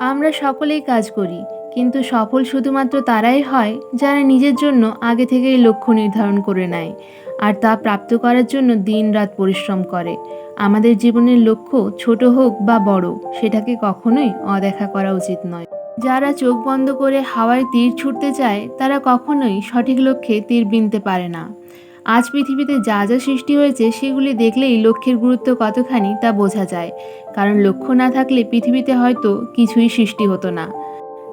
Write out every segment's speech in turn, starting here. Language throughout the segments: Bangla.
আমরা সকলেই কাজ করি, কিন্তু সফল শুধুমাত্র তারাই হয় যারা নিজের জন্য আগে থেকেই লক্ষ্য নির্ধারণ করে নেয়, আর তা প্রাপ্ত করার জন্য দিনরাত পরিশ্রম করে। আমাদের জীবনের লক্ষ্য ছোট হোক বা বড়, সেটাকে কখনোই অদেখা করা উচিত নয়। যারা চোখ বন্ধ করে হাওয়ায় তীর ছুটতে চায়, তারা কখনোই সঠিক লক্ষ্যে তীর বিনতে পারে না। আজ পৃথিবীতে যা যা সৃষ্টি হয়েছে, সেগুলি দেখলেই লক্ষ্যের গুরুত্ব কতখানি তা বোঝা যায়। কারণ লক্ষ্য না থাকলে পৃথিবীতে হয়তো কিছুই সৃষ্টি হতো না।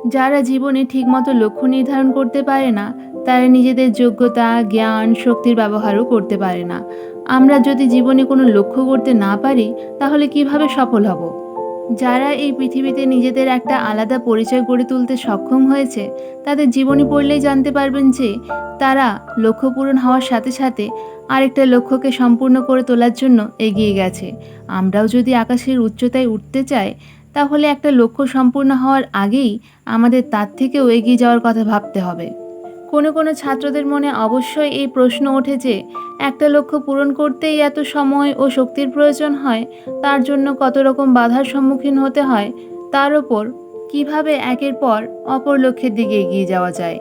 যারা জীবনে ঠিকমতো লক্ষ্য নির্ধারণ করতে পারে না, তারা নিজেদের যোগ্যতা, জ্ঞান, শক্তির ব্যবহারও করতে পারে না। আমরা যদি জীবনে কোনো লক্ষ্য করতে না পারি, তাহলে কীভাবে সফল হব? যারা এই পৃথিবীতে নিজেদের একটা আলাদা পরিচয় গড়ে তুলতে সক্ষম হয়েছে, তাদের জীবনী পড়লেই জানতে পারবেন যে তারা লক্ষ্য পূরণ হওয়ার সাথে সাথে আরেকটা লক্ষ্যকে সম্পূর্ণ করে তোলার জন্য এগিয়ে গেছে। আমরাও যদি আকাশের উচ্চতায় উঠতে চাই, তাহলে একটা লক্ষ্য সম্পূর্ণ হওয়ার আগেই আমাদের তার থেকেও এগিয়ে যাওয়ার কথা ভাবতে হবে। কোনো কোনো ছাত্রদের মনে অবশ্যই এই প্রশ্ন ওঠে যে, একটা লক্ষ্য পূরণ করতেই এত সময় ও শক্তির প্রয়োজন হয়, তার জন্য কত রকম বাধার সম্মুখীন হতে হয়, তার ওপর কীভাবে একের পর অপর লক্ষ্যের দিকে এগিয়ে যাওয়া যায়?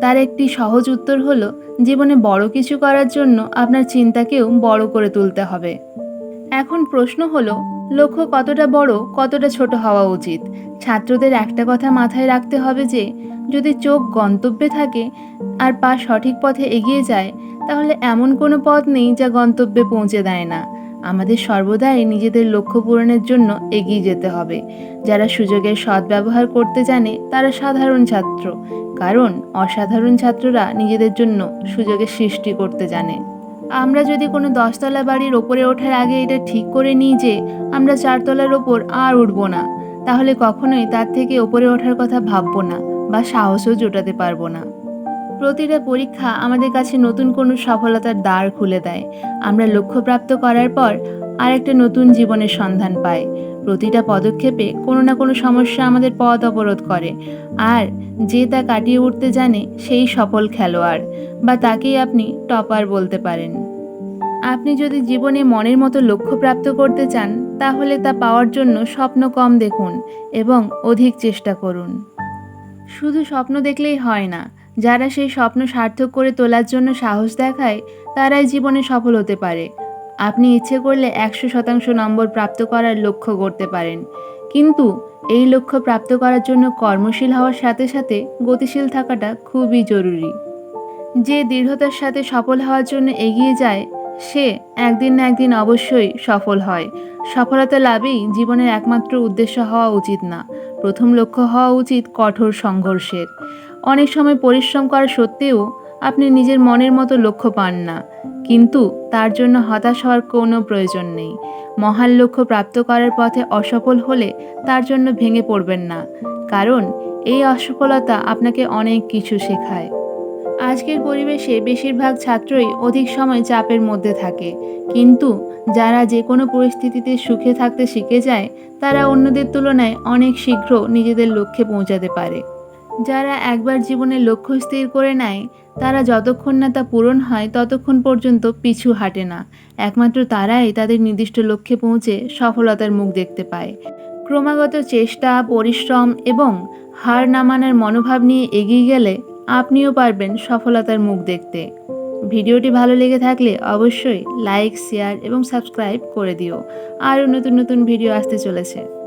তার একটি সহজ উত্তর হলো, জীবনে বড় কিছু করার জন্য আপনার চিন্তাকেও বড় করে তুলতে হবে। এখন প্রশ্ন হলো লক্ষ্য কতটা বড়, কতটা ছোট হওয়া উচিত। ছাত্রদের একটা কথা মাথায় রাখতে হবে যে, যদি চোখ গন্তব্যে থাকে আর পা সঠিক পথে এগিয়ে যায়, তাহলে এমন কোনো পথ নেই যা গন্তব্যে পৌঁছে দেয় না। আমাদের সর্বদাই নিজেদের লক্ষ্য পূরণের জন্য এগিয়ে যেতে হবে। যারা সুযোগের সদ্ব্যবহার করতে জানে, তারা সাধারণ ছাত্র। কারণ, অসাধারণ ছাত্ররা নিজেদের জন্য সুযোগের সৃষ্টি করতে জানে। আমরা যদি কোনো দশতলা বাড়ির ওপরে ওঠার আগে এটা ঠিক করে নিই যে আমরা চারতলার ওপর আর উঠব না, তাহলে কখনোই তার থেকে ওপরে ওঠার কথা ভাববো না বা সাহসও জোটাতে পারব না। প্রতিটা পরীক্ষা আমাদের কাছে নতুন কোনো সফলতার দ্বার খুলে দেয়। আমরা লক্ষ্যপ্রাপ্ত করার পর আরেকটা নতুন জীবনের সন্ধান পায়। প্রতিটা পদক্ষেপে কোনো না কোনো সমস্যা আমাদের পথ অবরোধ করে। আর যে তা কাটিয়ে উঠতে জানে সেই সফল খেলোয়াড়, বা তাকেই আপনি টপার বলতে পারেন। আপনি যদি জীবনে মনের মতো লক্ষ্য প্রাপ্ত করতে চান, তাহলে তা পাওয়ার জন্য স্বপ্ন কম দেখুন এবং অধিক চেষ্টা করুন। শুধু স্বপ্ন দেখলেই হয় না, যারা সেই স্বপ্ন সার্থক করে তোলার জন্য সাহস দেখায়, তারাই জীবনে সফল হতে পারে। আপনি ইচ্ছে করলে একশো শতাংশ নম্বর প্রাপ্ত করার লক্ষ্য করতে পারেন। কিন্তু এই লক্ষ্য প্রাপ্ত করার জন্য কর্মশীল হওয়ার সাথে সাথে গতিশীল থাকাটা খুবই জরুরি। যে দৃঢ়তার সাথে সফল হওয়ার জন্য এগিয়ে যায়, সে একদিন না একদিন অবশ্যই সফল হয়। সফলতা লাভেই জীবনের একমাত্র উদ্দেশ্য হওয়া উচিত না। প্রথম লক্ষ্য হওয়া উচিত কঠোর সংঘর্ষের। অনেক সময় পরিশ্রম করা সত্ত্বেও আপনি নিজের মনের মতো লক্ষ্য পান না। কিন্তু তার জন্য হতাশ হওয়ার কোনো প্রয়োজন নেই। মহান লক্ষ্য প্রাপ্ত করার পথে অসফল হলে তার জন্য ভেঙে পড়বেন না, কারণ এই অসফলতা আপনাকে অনেক কিছু শেখায়। আজকের পরিবেশে বেশিরভাগ ছাত্রই অধিক সময় চাপের মধ্যে থাকে, কিন্তু যারা যে কোনো পরিস্থিতিতে সুখে থাকতে শিখে যায়, তারা অন্যদের তুলনায় অনেক শীঘ্র নিজেদের লক্ষ্যে পৌঁছাতে পারে। যারা একবার জীবনে লক্ষ্য স্থির করে নেয়, তারা যতক্ষণ না তা পূরণ হয়, ততক্ষণ পর্যন্ত পিছু হাঁটে না। একমাত্র তারাই তাদের নির্দিষ্ট লক্ষ্যে পৌঁছে সফলতার মুখ দেখতে পায়। ক্রমাগত চেষ্টা, পরিশ্রম এবং হার না মানার মনোভাব নিয়ে এগিয়ে গেলে আপনিও পারবেন সফলতার মুখ দেখতে। ভিডিওটি ভালো লেগে থাকলে অবশ্যই লাইক, শেয়ার এবং সাবস্ক্রাইব করে দিও। আরও নতুন নতুন ভিডিও আসতে চলেছে।